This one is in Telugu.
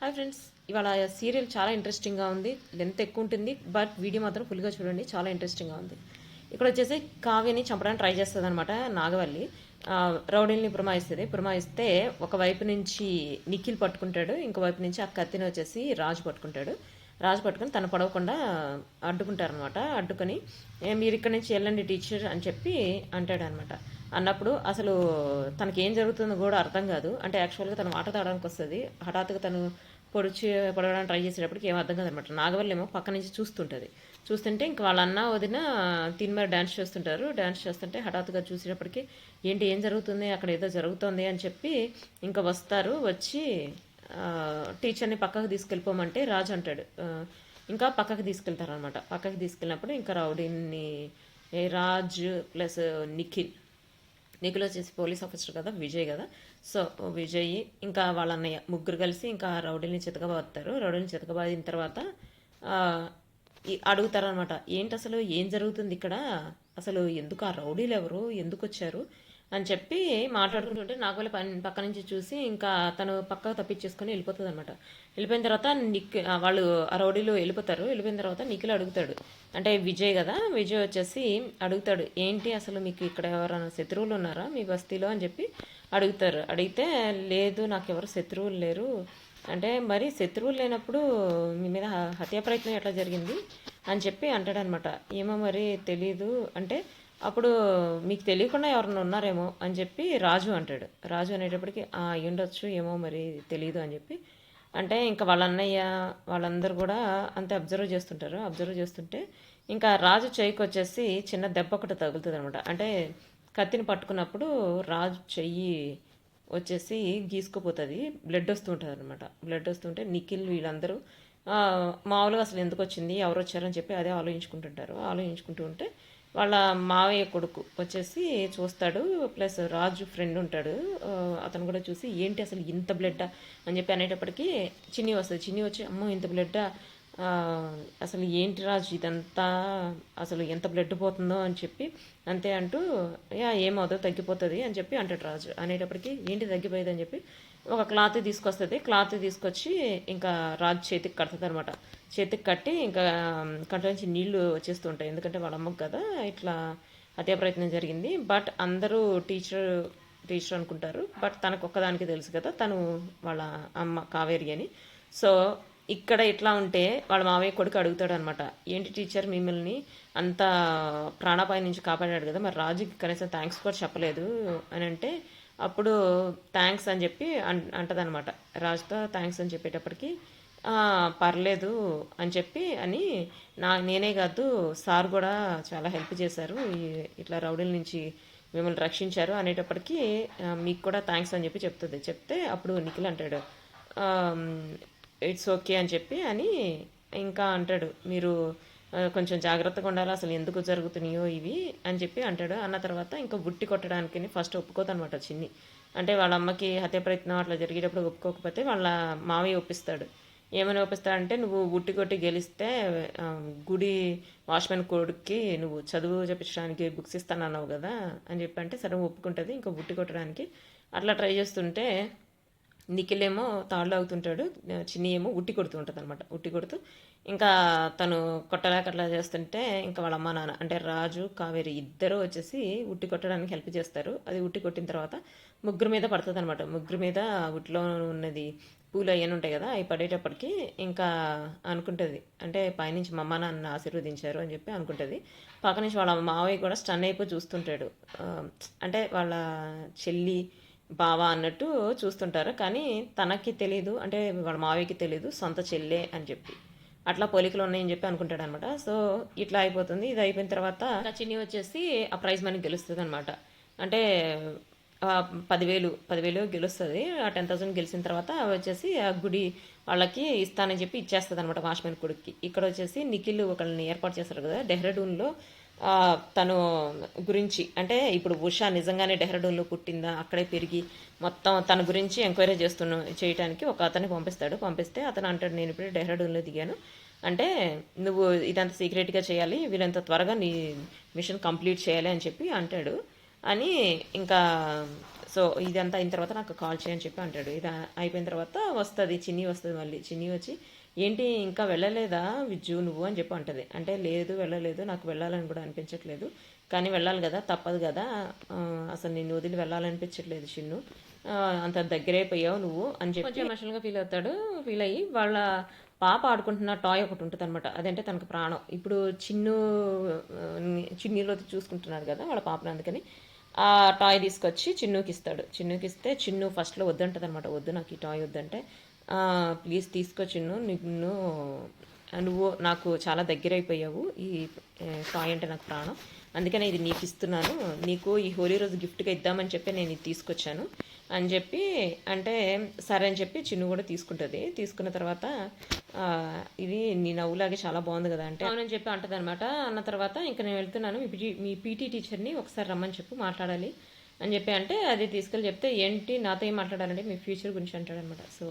హాయ్ ఫ్రెండ్స్ ఇవాళ సీరియల్ చాలా ఇంట్రెస్టింగ్గా ఉంది. లెంత్ ఎక్కువ ఉంటుంది బట్ వీడియో మాత్రం ఫుల్గా చూడండి చాలా ఇంట్రెస్టింగ్గా ఉంది. ఇక్కడ వచ్చేసి కావ్యని చంపడానికి ట్రై చేస్తుంది అనమాట నాగవల్లి రౌడీల్ని పురమాయిస్తుంది. పురమాయిస్తే ఒక వైపు నుంచి నిఖిల్ పట్టుకుంటాడు ఇంకో వైపు నుంచి ఆ కత్తిని వచ్చేసి రాజు పట్టుకుంటాడు. రాజు పట్టుకొని తను పడవకుండా అడ్డుకుంటారనమాట అడ్డుకొని మీరు ఇక్కడ నుంచి వెళ్ళండి టీచర్ అని చెప్పి అంటాడనమాట అన్నప్పుడు అసలు తనకి ఏం జరుగుతుందో కూడా అర్థం కాదు. అంటే యాక్చువల్గా తను మాట తాడడానికి వస్తుంది. హఠాత్తుగా తను పొడిచి పడవడానికి ట్రై చేసేటప్పటికి ఏం అర్థం కాదనమాట. నాగవల్లి ఏమో పక్క నుంచి చూస్తుంటుంది. చూస్తుంటే ఇంక వాళ్ళ అన్న వదిన తిని మరి డ్యాన్స్ చేస్తుంటారు. డ్యాన్స్ చేస్తుంటే హఠాత్తుగా చూసేటప్పటికి ఏంటి ఏం జరుగుతుంది? అక్కడ ఏదో జరుగుతుంది అని చెప్పి ఇంకా వస్తారు. వచ్చి టీచర్ని పక్కకు తీసుకెళ్ళిపోమంటే రాజు అంటాడు. ఇంకా పక్కకు తీసుకెళ్తారనమాట. పక్కకు తీసుకెళ్ళినప్పుడు ఇంకా రౌడీని రాజు ప్లస్ నిఖిల్ నిఖిల్ వచ్చేసి పోలీస్ ఆఫీసర్ కదా విజయ్ కదా. సో విజయ్ ఇంకా వాళ్ళ అన్నయ్య ముగ్గురు కలిసి ఇంకా రౌడీని చితకబాతారు రౌడీని చితకబాదిన తర్వాత అడుగుతారనమాట ఏంటి అసలు? ఏం జరుగుతుంది ఇక్కడ? అసలు ఎందుకు ఆ రౌడీలు ఎవరు? ఎందుకు వచ్చారు? అని చెప్పి మాట్లాడుకుంటుంటే నాగోలి పని పక్క నుంచి చూసి ఇంకా తను పక్కకు తప్పించేసుకొని వెళ్ళిపోతుంది అనమాట వెళ్ళిపోయిన తర్వాత నిక్ వాళ్ళు ఆ రౌడీలు వెళ్ళిపోతారు. వెళ్ళిపోయిన తర్వాత నిఖిల్ అడుగుతాడు. అంటే విజయ్ కదా విజయ్ వచ్చేసి అడుగుతాడు ఏంటి అసలు మీకు ఇక్కడ ఎవరైనా శత్రువులు ఉన్నారా మీ బస్తీలో? అని చెప్పి అడుగుతారు. అడిగితే లేదు నాకు ఎవరు శత్రువులు లేరు. అంటే మరి శత్రువులు లేనప్పుడు మీ మీద హత్యా ప్రయత్నం ఎట్లా జరిగింది? అని చెప్పి అంటాడనమాట ఏమో మరి తెలీదు. అంటే అప్పుడు మీకు తెలియకుండా ఎవరన్నా ఉన్నారేమో అని చెప్పి రాజు అంటాడు. రాజు అనేటప్పటికి "ఆ, అయి ఉండొచ్చు ఏమో మరి తెలియదు అని చెప్పి. అంటే ఇంకా వాళ్ళ అన్నయ్య వాళ్ళందరూ కూడా అంతే అబ్జర్వ్ చేస్తుంటారు. అబ్జర్వ్ చేస్తుంటే ఇంకా రాజు చెయ్యికి వచ్చేసి చిన్న దెబ్బ ఒకటి తగులుతుంది అనమాట అంటే కత్తిని పట్టుకున్నప్పుడు రాజు చెయ్యి వచ్చేసి గీసుకుపోతుంది. బ్లడ్ వస్తుంటుంది అనమాట బ్లడ్ వస్తుంటే నిఖిల్ వీళ్ళందరూ మామూలుగా అసలు ఎందుకు వచ్చింది? ఎవరు వచ్చారని చెప్పి అదే ఆలోచించుకుంటుంటారు. ఆలోచించుకుంటూ ఉంటే వాళ్ళ మావయ్య కొడుకు వచ్చేసి చూస్తాడు. ప్లస్ రాజు ఫ్రెండ్ ఉంటాడు. అతను కూడా చూసి ఏంటి అసలు ఇంత బ్లడ్డా అని చెప్పి అనేటప్పటికీ చిన్ని వస్తుంది చిన్ని వచ్చి అమ్మో ఇంత బ్లడ్డా అసలు ఏంటి రాజు ఇదంతా? అసలు ఎంత బ్లడ్ పోతుందో అని చెప్పి అంతే అంటూ యా ఏమవుతుందో తగ్గిపోతుంది అని చెప్పి అంటాడు రాజు. అనేటప్పటికి ఏంటి తగ్గిపోయేది అని చెప్పి ఒక క్లాత్ తీసుకొస్తుంది. క్లాత్ తీసుకొచ్చి ఇంకా రాజు చేతికి కడుతుంది అనమాట చేతికి కట్టి ఇంకా కంట్లో నుంచి నీళ్ళు వచ్చేస్తుంటాయి. ఎందుకంటే వాళ్ళ అమ్మకు కదా ఇట్లా అదే ప్రయత్నం జరిగింది. బట్ అందరూ టీచర్ టీచర్ అనుకుంటారు. బట్ తనకు ఒక్కదానికి తెలుసు కదా తను వాళ్ళ అమ్మ కావేరి అని. సో ఇక్కడ ఇట్లా ఉంటే వాళ్ళ మామయ్య కొడుకు అడుగుతాడు అనమాట ఏంటి టీచర్ మిమ్మల్ని అంత ప్రాణాపాయం నుంచి కాపాడాడు కదా మరి రాజుకి కనీసం థ్యాంక్స్ కూడా చెప్పలేదు అని అంటే అప్పుడు థ్యాంక్స్ అని చెప్పి అన్ అంటదనమాట రాజుతో థ్యాంక్స్ అని చెప్పేటప్పటికి పర్లేదు అని చెప్పి అని నా నేనే కాదు సార్ కూడా చాలా హెల్ప్ చేశారు ఇట్లా రౌడీల నుంచి మిమ్మల్ని రక్షించారు అనేటప్పటికీ మీకు కూడా థ్యాంక్స్ అని చెప్పి చెప్తుంది. చెప్తే అప్పుడు నిఖిల్ అంటాడు ఇట్స్ ఓకే అని చెప్పి అని ఇంకా అంటాడు. మీరు కొంచెం జాగ్రత్తగా ఉండాలి అసలు ఎందుకు జరుగుతున్నాయో ఇవి అని చెప్పి అంటాడు. అన్న తర్వాత ఇంకా బుట్టి కొట్టడానికి ఫస్ట్ ఒప్పుకోదనమాట చిన్ని. అంటే వాళ్ళ అమ్మకి హత్య ప్రయత్నం అట్లా జరిగేటప్పుడు ఒప్పుకోకపోతే వాళ్ళ మావయ్య ఒప్పిస్తాడు. ఏమని ఒప్పిస్తాడంటే నువ్వు బుట్టి కొట్టి గెలిస్తే గుడి వాచ్మెన్ కొడుక్కి నువ్వు చదువు చెప్పించడానికి బుక్స్ ఇస్తానన్నావు కదా అని చెప్పి అంటే సరే ఒప్పుకుంటుంది. ఇంకా బుట్టి కొట్టడానికి అట్లా ట్రై చేస్తుంటే నిఖిలేమో తాళ్ళు అవుతుంటాడు చిన్ని ఏమో ఉట్టి కొడుతూ ఉంటుంది అనమాట ఉట్టి కొడుతూ ఇంకా తను కొట్టలేకట్లా చేస్తుంటే ఇంకా వాళ్ళ అమ్మ నాన్న అంటే రాజు కావేరి ఇద్దరు వచ్చేసి ఉట్టి కొట్టడానికి హెల్ప్ చేస్తారు. అది ఉట్టి కొట్టిన తర్వాత ముగ్గురు మీద పడుతుంది అనమాట ముగ్గురు మీద ఉట్లో ఉన్నది పూలు అయ్యని ఉంటాయి కదా అవి పడేటప్పటికి ఇంకా అనుకుంటుంది. అంటే పైనుంచి మా అమ్మ నాన్న ఆశీర్వదించారు అని చెప్పి అనుకుంటుంది. పక్క నుంచి వాళ్ళ మావయ్య కూడా స్టన్ అయిపోయి చూస్తుంటాడు. అంటే వాళ్ళ చెల్లి బావ అన్నట్టు చూస్తుంటారు. కానీ తనకి తెలియదు అంటే వాళ్ళ మావయ్యకి తెలియదు సొంత చెల్లె అని చెప్పి. అట్లా పోలికలు ఉన్నాయని చెప్పి అనుకుంటాడు అనమాట సో ఇట్లా అయిపోతుంది. ఇది అయిపోయిన తర్వాత చిన్ని వచ్చేసి ఆ ప్రైజ్ మనీ గెలుస్తుంది అనమాట అంటే పదివేలు పదివేలు గెలుస్తుంది. ఆ టెన్ థౌసండ్ గెలిచిన తర్వాత వచ్చేసి ఆ గుడి వాళ్ళకి ఇస్తానని చెప్పి ఇచ్చేస్తుంది అనమాట వాచ్మెన్ కొడుక్కి. ఇక్కడ వచ్చేసి నిఖిల్ ఒకళ్ళని ఏర్పాటు చేస్తారు కదా డెహ్రాడూన్లో. తను గురించి అంటే ఇప్పుడు ఉషా నిజంగానే డెహ్రాడూన్లో పుట్టిందా అక్కడే పెరిగి మొత్తం తన గురించి ఎంక్వైరీ చేస్తున్న చేయడానికి ఒక అతన్ని పంపిస్తాడు. పంపిస్తే అతను అంటాడు నేను ఇప్పుడు డెహ్రాడూన్లో దిగాను. అంటే నువ్వు ఇదంతా సీక్రెట్గా చేయాలి వీళ్ళంత త్వరగా నీ మిషన్ కంప్లీట్ చేయాలి అని చెప్పి అంటాడు. అని ఇంకా సో ఇదంతా అయిన తర్వాత నాకు కాల్ చేయని చెప్పి అంటాడు. ఇది అయిపోయిన తర్వాత వస్తుంది చిన్ని వస్తుంది మళ్ళీ. చిన్ని వచ్చి ఏంటి ఇంకా వెళ్ళలేదా విజ్జు నువ్వు అని చెప్పి అంటది. అంటే లేదు వెళ్ళలేదు నాకు వెళ్ళాలని కూడా అనిపించట్లేదు. కానీ వెళ్ళాలి కదా తప్పదు కదా. అసలు నిన్ను వదిలి వెళ్ళాలనిపించట్లేదు చిన్ను ఆ, అంత దగ్గరైపోయావు నువ్వు అని చెప్పి కొంచెం ఎమోషనల్గా ఫీల్ అవుతాడు ఫీల్ అయ్యి వాళ్ళ పాప ఆడుకుంటున్న టాయ్ ఒకటి ఉంటుంది అనమాట అదంటే తనకు ప్రాణం. ఇప్పుడు చిన్ను చిన్నీలో చూసుకుంటున్నారు కదా వాళ్ళ పాపను అందుకని. ఆ టాయ్ తీసుకొచ్చి చిన్నుకి ఇస్తాడు చిన్నుకి ఇస్తే చిన్ను ఫస్ట్లో వద్దంటది అనమాట వద్దు నాకు ఈ టాయ్ వద్దంటే. ప్లీజ్ తీసుకొచ్చిను నిన్ను నువ్వు నాకు చాలా దగ్గర అయిపోయావు ఈ టాయ్ అంటే నాకు ప్రాణం. అందుకనే ఇది నీకు ఇస్తున్నాను. నీకు ఈ హోలీ రోజు గిఫ్ట్గా ఇద్దామని చెప్పి నేను ఇది తీసుకొచ్చాను. అని చెప్పి అంటే సరే అని చెప్పి చిన్ను కూడా తీసుకుంటుంది. తీసుకున్న తర్వాత ఇది నీ నవ్వులాగే చాలా బాగుంది కదా అంటే. అవునని చెప్పి అంటది అనమాట అన్న తర్వాత ఇంకా నేను వెళ్తున్నాను. మీ పీటీ మీ పీటీ టీచర్ని ఒకసారి రమ్మని చెప్పి మాట్లాడాలి. అని చెప్పి అంటే అది తీసుకెళ్ళి చెప్తే ఏంటి నాతో ఏం మాట్లాడాలంటే మీ ఫ్యూచర్ గురించి అంటాడనమాట సో